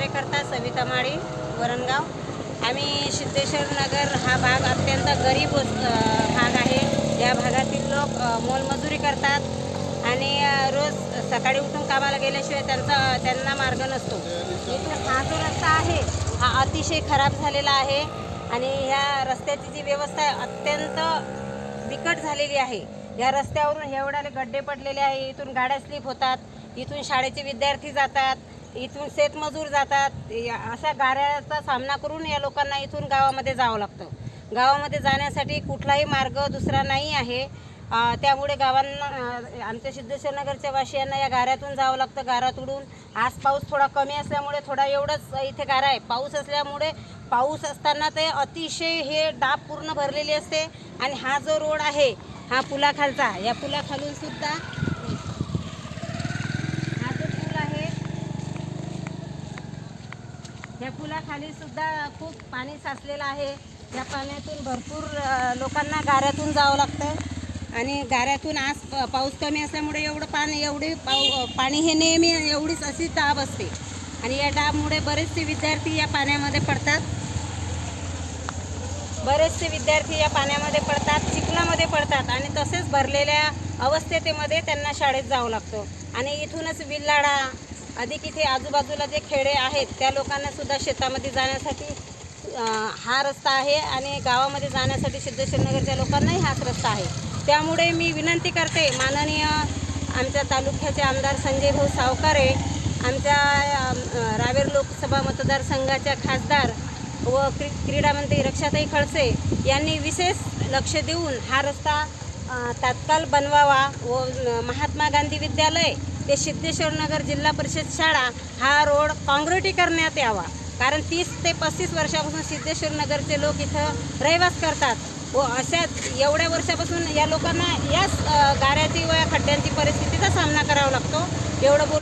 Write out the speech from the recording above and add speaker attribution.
Speaker 1: कार्यकर्ता सविता माळी वरणगाव. आम्ही सिद्धेश्वर नगर हा भाग अत्यंत गरीब भाग आहे. या भागातील लोक मोलमजुरी करतात आणि रोज सकाळी उठून कामाला गेल्याशिवाय त्यांचा त्यांना मार्ग नसतो. इथून हा जो रस्ता आहे हा अतिशय खराब झालेला आहे आणि ह्या रस्त्याची जी व्यवस्था आहे अत्यंत बिकट झालेली आहे. या रस्त्यावरून एवढ्याले गड्डे पडलेले आहे इथून गाड्या स्लीप होतात. इथून शाळेचे विद्यार्थी जातात इथून शेतमजूर जातात. या- अशा गाऱ्याचा सामना करून या लोकांना इथून गावामध्ये जावं लागतं. गावामध्ये जाण्यासाठी कुठलाही मार्ग दुसरा नाही आहे. त्यामुळे गावांना आमच्या सिद्धेश्वरनगरच्या वासियांना या गाऱ्यातून जावं लागतं गारा तुडून आज पाऊस थोडा कमी असल्यामुळे थोडा एवढंच इथे गारा आहे. पाऊस असल्यामुळे पाऊस असताना ते अतिशय हे डाब पूर्ण भरलेली असते. आणि हा जो रोड आहे हा पुलाखालचा या पुलाखालून सुद्धा हा जो पूल आहे या पुलाखाली सुद्धा खूप पाणी साचलेलं आहे. या पाण्यातून भरपूर लोकांना गाऱ्यातून जावं लागतं. आणि गाऱ्यातून आज पाऊस कमी असल्यामुळे एवढं पाणी एवढी पाऊ पाणी हे नेहमी एवढीच अशी डाब असते. आणि या डाबमुळे बरेचसे विद्यार्थी या पाण्यामध्ये पडतात. बरेचसे विद्यार्थी या पाण्यामध्ये पडतात चिखलामध्ये पडतात आणि तसेच भरलेल्या अवस्थेतेमध्ये त्यांना शाळेत जावं लागतं. आणि इथूनच विल्लाडा अधिक इथे आजूबाजूला जे खेडे आहेत त्या लोकांना सुद्धा शेतामध्ये जाण्यासाठी हा रस्ता आहे आणि गावामध्ये जाण्यासाठी सिद्धेश्वरनगरच्या लोकांनाही हाच रस्ता आहे. त्यामुळे मी विनंती करते माननीय आमच्या तालुक्याचे आमदार संजय भाऊ सावकारे आमच्या रावेर लोकसभा मतदारसंघाच्या खासदार व क्री क्रीडा मंत्री रक्षाताई खडसे यांनी विशेष लक्ष देऊन हा रस्ता तात्काळ बनवावा व महात्मा गांधी विद्यालय ते सिद्धेश्वर नगर जिल्हा परिषद शाळा हा रोड काँग्रेटीकरण्यात यावा. कारण तीस ते पस्तीस वर्षापासून सिद्धेश्वर नगरचे लोक इथं रहिवास करतात. व अशा एवढ्या वर्षापासून या लोकांना याच गाऱ्याची व या खड्ड्यांची परिस्थितीचा सामना करावा लागतो. एवढं बोल